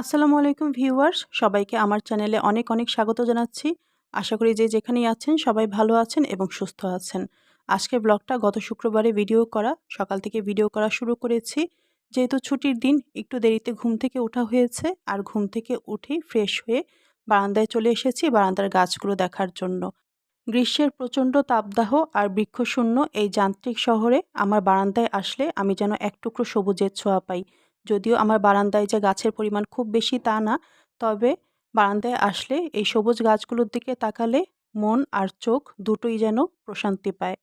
আসসালামু আলাইকুম ভিউয়ার্স, সবাইকে আমার চ্যানেলে অনেক অনেক স্বাগত জানাচ্ছি। আশা করি যে যেখানেই আছেন সবাই ভালো আছেন এবং সুস্থ আছেন। আজকের ব্লগটা গত শুক্রবারে ভিডিও করা, সকাল থেকে ভিডিও করা শুরু করেছি। যেহেতু ছুটির দিন, একটু দেরিতে ঘুম থেকে ওঠা হয়েছে আর ঘুম থেকে উঠেই ফ্রেশ হয়ে বারান্দায় চলে এসেছি বারান্দার গাছগুলো দেখার জন্য। গ্রীষ্মের প্রচণ্ড তাপদাহ আর বৃক্ষশূন্য এই যান্ত্রিক শহরে আমার বারান্দায় আসলে আমি যেন এক টুকরো সবুজের ছোঁয়া পাই। যদিও আমার বারান্দায় যে গাছের পরিমাণ খুব বেশি তা না, তবে বারান্দায় আসলে এই সবুজ গাছগুলোর দিকে তাকালে মন আর চোখ দুটোই যেন প্রশান্তি পায়।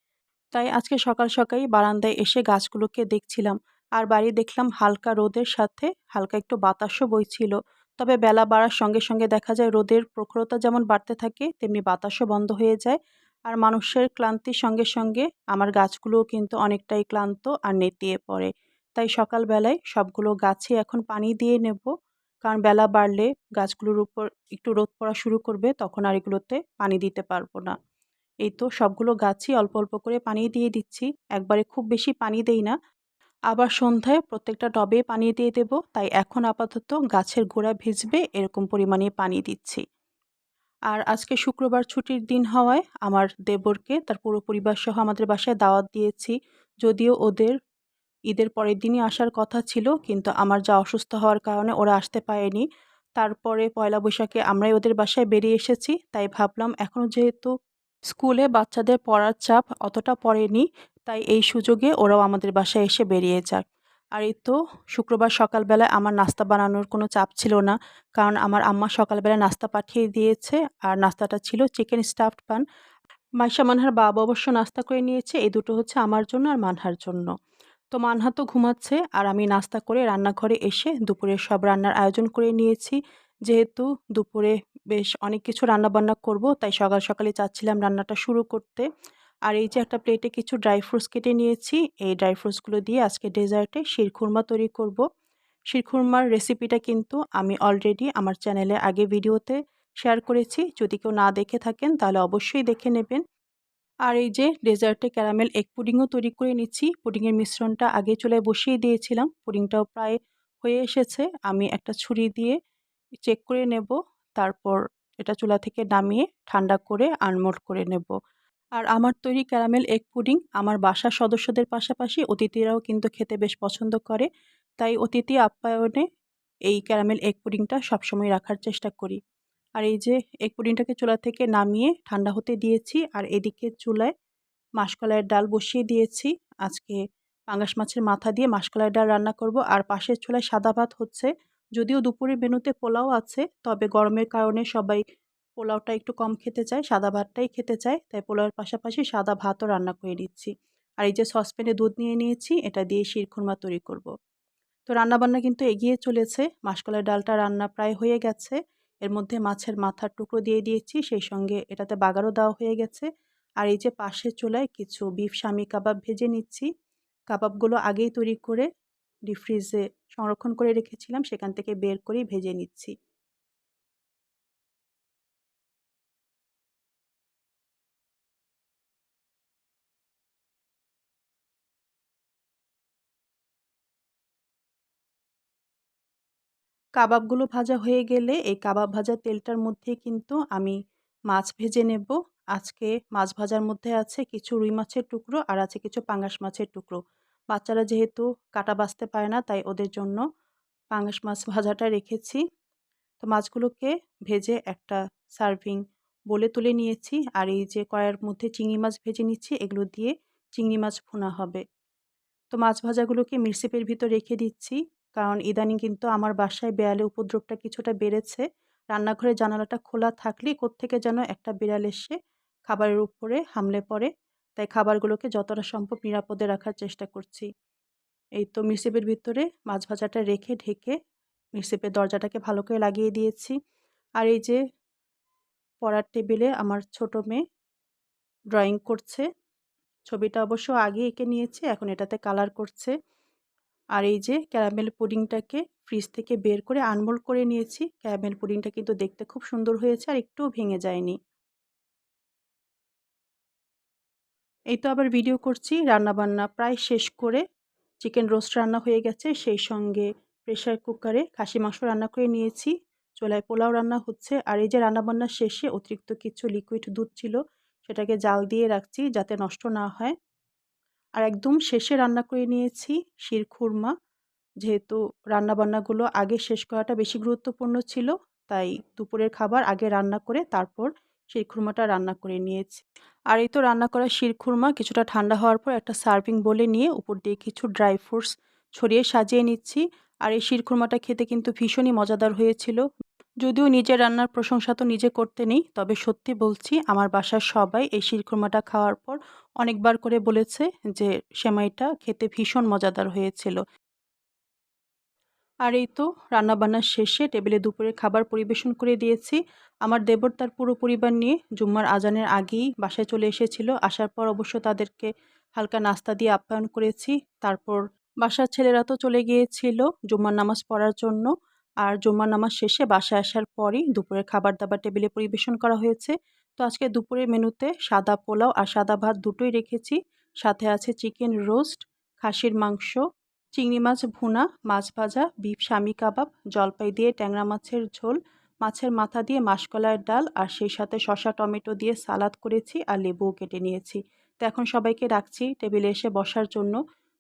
তাই আজকে সকাল সকালই বারান্দায় এসে গাছগুলোকে দেখছিলাম আর বাড়ি দেখলাম হালকা রোদের সাথে হালকা একটু বাতাসও বইছিল। তবে বেলা বাড়ার সঙ্গে সঙ্গে দেখা যায় রোদের প্রখরতা যেমন বাড়তে থাকে, তেমনি বাতাসও বন্ধ হয়ে যায় আর মানুষের ক্লান্তির সঙ্গে সঙ্গে আমার গাছগুলোও কিন্তু অনেকটাই ক্লান্ত আর নেতিয়ে পড়ে। তাই সকালবেলায় সবগুলো গাছে এখন পানি দিয়ে নেব। কারণ বেলা বাড়লে গাছগুলোর উপর একটু রোদ পড়া শুরু করবে, তখন আর এগুলোতে পানি দিতে পারব না। এই তো সবগুলো গাছই অল্প অল্প করে পানি দিয়ে দিচ্ছি। একবারে খুব বেশি পানি দেই না। আবার সন্ধ্যায় প্রত্যেকটা টবে পানি দিয়ে দেব। তাই এখন আপাতত গাছের গোড়া ভিজবে, এরকম পরিমাণে পানি দিচ্ছি। আর আজকে শুক্রবার ছুটির দিন হওয়ায় আমার দেবরকে তার পুরো পরিবার সহ আমাদের বাসায় দাওয়াত দিয়েছি। যদিও ওদের ঈদের পরের দিনই আসার কথা ছিল, কিন্তু আমার যা অসুস্থ হওয়ার কারণে ওরা আসতে পারেনি। তারপরে পয়লা বৈশাখে আমরাই ওদের বাসায় বেরিয়ে এসেছি, তাই ভাবলাম এখনও যেহেতু স্কুলে বাচ্চাদের পড়ার চাপ অতটা পড়েনি, তাই এই সুযোগে ওরাও আমাদের বাসায় এসে বেরিয়ে যাক। আর এই তো শুক্রবার সকালবেলায় আমার নাস্তা বানানোর কোনো চাপ ছিল না, কারণ আমার আম্মা সকালবেলা নাস্তা পাঠিয়ে দিয়েছে, আর নাস্তাটা ছিল চিকেন স্টাফড পান। মাইশা মানহার বাবা অবশ্য নাস্তা করে নিয়েছে, এই দুটো হচ্ছে আমার জন্য আর মানহার জন্য। তো মানহা তো ঘুমাচ্ছে আর আমি নাস্তা করে রান্নাঘরে এসে দুপুরে সব রান্নার আয়োজন করে নিয়েছি। যেহেতু দুপুরে বেশ অনেক কিছু রান্নাবান্না করব, তাই সকাল সকালে চাচ্ছিলাম রান্নাটা শুরু করতে। আর এই যে একটা প্লেটে কিছু ড্রাই ফ্রুটস কেটে নিয়েছি, এই ড্রাই ফ্রুটসগুলো দিয়ে আজকে ডেজার্টে শিরখুরমা তৈরি করব। শিরখুরমার রেসিপিটা কিন্তু আমি অলরেডি আমার চ্যানেলে আগে ভিডিওতে শেয়ার করেছি। যদি কেউ না দেখে থাকেন, তাহলে অবশ্যই দেখে নেবেন। আর এই যে ডেজার্টে ক্যারামেল এগ পুডিংও তৈরি করে নিচ্ছি। পুডিংয়ের মিশ্রণটা আগে চলে বসিয়ে দিয়েছিলাম। পুডিংটাও প্রায় হয়ে এসেছে। আমি একটা ছুরি দিয়ে চেক করে নেব। তারপর এটা চুলা থেকে নামিয়ে ঠান্ডা করে আনমোল্ড করে নেব। আর আমার তৈরি ক্যারামেল এগ পুডিং আমার বাসার সদস্যদের পাশাপাশি অতিথিরাও কিন্তু খেতে বেশ পছন্দ করে। তাই অতিথি আপ্যায়নে এই ক্যারামেল এগ পুডিংটা সবসময় রাখার চেষ্টা করি। আর এই যে এক পুডিংটাকে চুলা থেকে নামিয়ে ঠান্ডা হতে দিয়েছি আর এদিকে চুলায় মাসকলাইয়ের ডাল বসিয়ে দিয়েছি। আজকে পাঙ্গাস মাছের মাথা দিয়ে মাসকলাইয়ের ডাল রান্না করব আর পাশের চুলায় সাদা ভাত হচ্ছে। যদিও দুপুরের মেনুতে পোলাও আছে, তবে গরমের কারণে সবাই পোলাওটা একটু কম খেতে চায়, সাদা ভাতটাই খেতে চায়, তাই পোলাওয়ের পাশাপাশি সাদা ভাতও রান্না করে দিচ্ছি আর এই যে সসপ্যানে দুধ নিয়ে নিয়েছি, এটা দিয়ে শিরখুরমা তৈরি করব। তো রান্নাবান্না কিন্তু এগিয়ে চলেছে, মাসকলাইয়ের ডালটা রান্না প্রায় হয়ে গেছে। এর মধ্যে মাছের মাথার টুকরো দিয়ে দিয়েছি, সেই সঙ্গে এটাতে বাগারও দেওয়া হয়ে গেছে। আর এই যে পাশে চুলায় কিছু বিফ স্বামী কাবাব ভেজে নিচ্ছি। কাবাবগুলো আগেই তৈরি করে ডিপ ফ্রিজে সংরক্ষণ করে রেখেছিলাম, সেখান থেকে বের করেই ভেজে নিচ্ছি। কাবাবগুলো ভাজা হয়ে গেলে এই কাবাব ভাজা তেলটার মধ্যে কিন্তু আমি মাছ ভেজে নেব। আজকে মাছ ভাজার মধ্যে আছে কিছু রুই মাছের টুকরো আর আছে কিছু পাঙ্গাস মাছের টুকরো। বাচ্চারা যেহেতু কাটা বাঁচতে পারে না, তাই ওদের জন্য পাঙ্গাস মাছ ভাজাটা রেখেছি। তো মাছগুলোকে ভেজে একটা সার্ভিং বলে তুলে নিয়েছি। আর এই যে কড়াইয়ের মধ্যে চিংড়ি মাছ ভেজে নিচ্ছি, এগুলো দিয়ে চিংড়ি মাছ ভুনা হবে। তো মাছ ভাজাগুলোকে মিরসিপের ভিতর রেখে দিচ্ছি। কারণ ইদানিং কিন্তু আমার বাসায় বেড়ালে উপদ্রবটা কিছুটা বেড়েছে। রান্নাঘরের জানালাটা খোলা থাকলেই কোত্থেকে যেন একটা বিড়াল এসে খাবারের উপরে হামলে পড়ে। তাই খাবারগুলোকে যতটা সম্ভব নিরাপদে রাখার চেষ্টা করছি। এই তো মিরসিপের ভিতরে মাছ ভাজাটা রেখে ঢেকে মিরসিপের দরজাটাকে ভালো করে লাগিয়ে দিয়েছি। আর এই যে পড়ার টেবিলে আমার ছোট মেয়ে ড্রয়িং করছে। ছবিটা অবশ্য আগে এঁকে নিয়েছে, এখন এটাতে কালার করছে। আর এই যে ক্যারামেল পুডিংটাকে ফ্রিজ থেকে বের করে আনমোল করে নিয়েছি। ক্যারামেল পুডিংটা কিন্তু দেখতে খুব সুন্দর হয়েছে আর একটুও ভেঙে যায়নি। এই তো আবার ভিডিও করছি। রান্নাবান্না প্রায় শেষ করে চিকেন রোস্ট রান্না হয়ে গেছে। সেই সঙ্গে প্রেশার কুকারে খাসি মাংস রান্না করে নিয়েছি। চোলায় পোলাও রান্না হচ্ছে। আর এই যে রান্নাবান্নার শেষে অতিরিক্ত কিছু লিকুইড দুধ ছিল, সেটাকে জাল দিয়ে রাখছি যাতে নষ্ট না হয়। আর একদম শেষে রান্না করে নিয়েছি শিরখুরমা যেহেতু রান্নাবান্নাগুলো আগে শেষ করাটা বেশি গুরুত্বপূর্ণ ছিল, তাই দুপুরের খাবার আগে রান্না করে তারপর শিরখুরমাটা রান্না করে নিয়েছি। আর এই তো রান্না করা শিরখুরমা কিছুটা ঠান্ডা হওয়ার পর একটা সার্ভিং বলে নিয়ে উপর দিয়ে কিছু ড্রাই ফ্রুটস ছড়িয়ে সাজিয়ে নিচ্ছি। আর এই শিরখুরমাটা খেতে কিন্তু ভীষণই মজাদার হয়েছিল। যদিও নিজের রান্নার প্রশংসা তো নিজে করতে নেই, তবে সত্যি বলছি আমার বাসার সবাই এই শিরখুরমাটা খাওয়ার পর অনেকবার করে বলেছে যে, সেমাইটা খেতে ভীষণ মজাদার হয়েছিল। আর এই তো রান্নাবান্নার শেষে টেবিলে দুপুরে খাবার পরিবেশন করে দিয়েছি। আমার দেবর তার পুরো পরিবার নিয়ে জুম্মার আজানের আগেই বাসায় চলে এসেছিল। আসার পর অবশ্য তাদেরকে হালকা নাস্তা দিয়ে আপ্যায়ন করেছি। তারপর বাসার ছেলেরা তো চলে গিয়েছিল জুম্মার নামাজ পড়ার জন্য। আর জুম্মার নামাজ শেষে বাসায় আসার পরই দুপুরের খাবার দাবার টেবিলে পরিবেশন করা হয়েছে। তো আজকে দুপুরের মেনুতে সাদা পোলাও আর সাদা ভাত দুটোই রেখেছি। সাথে আছে চিকেন রোস্ট, খাসির মাংস, চিংড়ি মাছ ভুনা, মাছ ভাজা, বিফ শামি কাবাব, জলপাই দিয়ে ট্যাংরা মাছের ঝোল, মাছের মাথা দিয়ে মাসকলাইয়ের ডাল আর সেই সাথে শসা, টমেটো দিয়ে সালাদ করেছি আর লেবুও কেটে নিয়েছি। তো এখন সবাইকে রাখছি টেবিলে এসে বসার জন্য।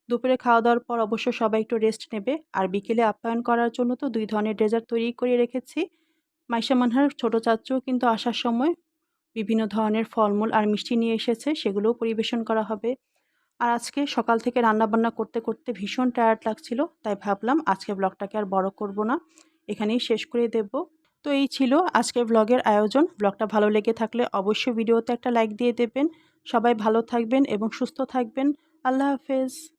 দুপুরে খাওয়া দাওয়ার পর অবশ্য সবাই একটু রেস্ট নেবে আর বিকেলে আপ্যায়ন করার জন্য তো দুই ধরনের ডেজার্ট তৈরি করে রেখেছি। মাইশা মানহার ছোটো চাচুও কিন্তু আসার সময় বিভিন্ন ধরনের ফলমূল আর মিষ্টি নিয়ে এসেছে, সেগুলোও পরিবেশন করা হবে। আর আজকে সকাল থেকে রান্নাবান্না করতে করতে ভীষণ টায়ার্ড লাগছিল, তাই ভাবলাম আজকে ব্লগটাকে আর বড় করব না। এখানেই শেষ করে দেব। তো এই ছিল আজকে ব্লগের আয়োজন। ব্লগটা ভালো লেগে থাকলে অবশ্যই ভিডিওতে একটা লাইক দিয়ে দেবেন। সবাই ভালো থাকবেন এবং সুস্থ থাকবেন। আল্লাহ হাফেজ।